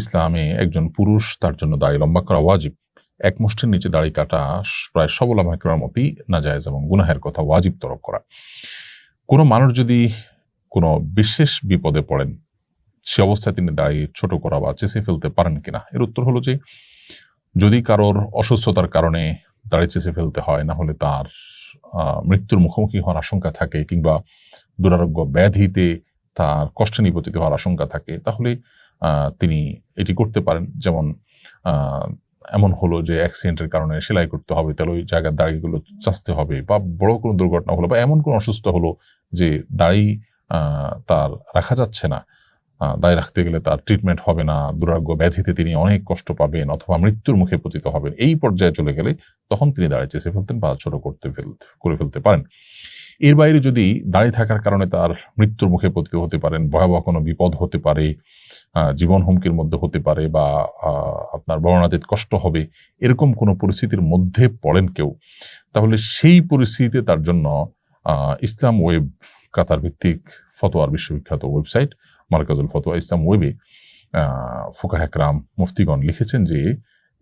ইসলামে একজন পুরুষ, তার জন্য দাড়ি লম্বা করা ওয়াজিব। এক মুষ্টির নিচে দাড়ি কাটা প্রায় সবল আমাকের মতোই নাজায়েজ এবং গুনাহের কথা ওয়াজিব তরক করা। কোনো মানুষ যদি কোনো বিশেষ বিপদে পড়েন, সে অবস্থায় তিনি দাড়ি ছোট করা বা চেঁচে ফেলতে পারেন কিনা? এর উত্তর হলো যে, যদি কারোর অসুস্থতার কারণে দাড়ি চেঁচে ফেলতে হয়, না হলে তার মৃত্যুর মুখোমুখি হওয়ার আশঙ্কা থাকে কিংবা দুরারোগ্য ব্যাধিতে তার কষ্টে নিপতিত হওয়ার আশঙ্কা থাকে, তাহলে তিনি এটি করতে পারেন। যেমন এমন হলো যে অ্যাক্সিডেন্টের কারণে সেলাই করতে হবে, তাহলে ওই জায়গার দাড়িগুলো চাচতে হবে বা বড় কোনো দুর্ঘটনা হলো বা এমন কোনো অসুস্থ হলো যে দাড়ি তার রাখা যাচ্ছে না দায় রাখতে গেলে তার ট্রিটমেন্ট হবে না, দুরারোগ্য ব্যাধিতে তিনি অনেক কষ্ট পাবেন অথবা মৃত্যুর মুখে পতিত হবেন, এই পর্যায়ে চলে গেলে তখন তিনি দাঁড়িয়ে চেষে ফেলতেন বা ছোট করতে ফেলতে করে ফেলতে পারেন। এর বাইরে যদি দাঁড়িয়ে থাকার কারণে তার মৃত্যুর মুখে পতিত হতে পারেন, ভয়াবহ কোনো বিপদ হতে পারে জীবন হুমকির মধ্যে হতে পারে বা আপনার বর্ণাতীত কষ্ট হবে, এরকম কোনো পরিস্থিতির মধ্যে পড়েন কেউ, তাহলে সেই পরিস্থিতিতে তার জন্য ইসলাম ওয়েব কাতার ভিত্তিক ফতোয়ার বিশ্ববিখ্যাত ওয়েবসাইট মার্কাজুল ফতোয়া ইসলাম ওয়েবে ফুকাহ একরাম মুফতিগণ লিখেছেন যে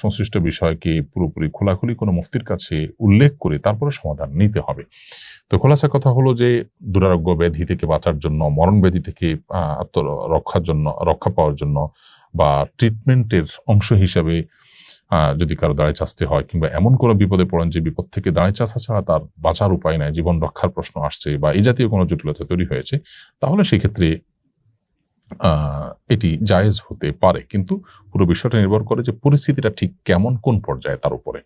সংশ্লিষ্ট বিষয়কে পুরোপুরি খোলাখুলি কোনো মুফতির কাছে উল্লেখ করে তারপরে সমাধান নিতে হবে। তো খোলাসা কথা হলো যে, দুরারোগ্য ব্যাধি থেকে বাঁচার জন্য, মরণ ব্যাধি থেকে আত্মরক্ষার জন্য, রক্ষা পাওয়ার জন্য বা ট্রিটমেন্টের অংশ হিসাবে যদি কারও দাঁড়িয়ে চাচতে হয় কিংবা এমন কোনো বিপদে পড়েন যে বিপদ থেকে দাঁড়িয়ে চাষা ছাড়া তার বাঁচার উপায় নাই, জীবন রক্ষার প্রশ্ন আসছে বা এই জাতীয় কোনো জটিলতা তৈরি হয়েছে, তাহলে সেক্ষেত্রে এটি জায়েজ হতে পারে। কিন্তু পুরো বিষয়টা নির্ভর করে যে পরিস্থিতিটা ঠিক কেমন, কোন পর্যায়ে, তার উপরে।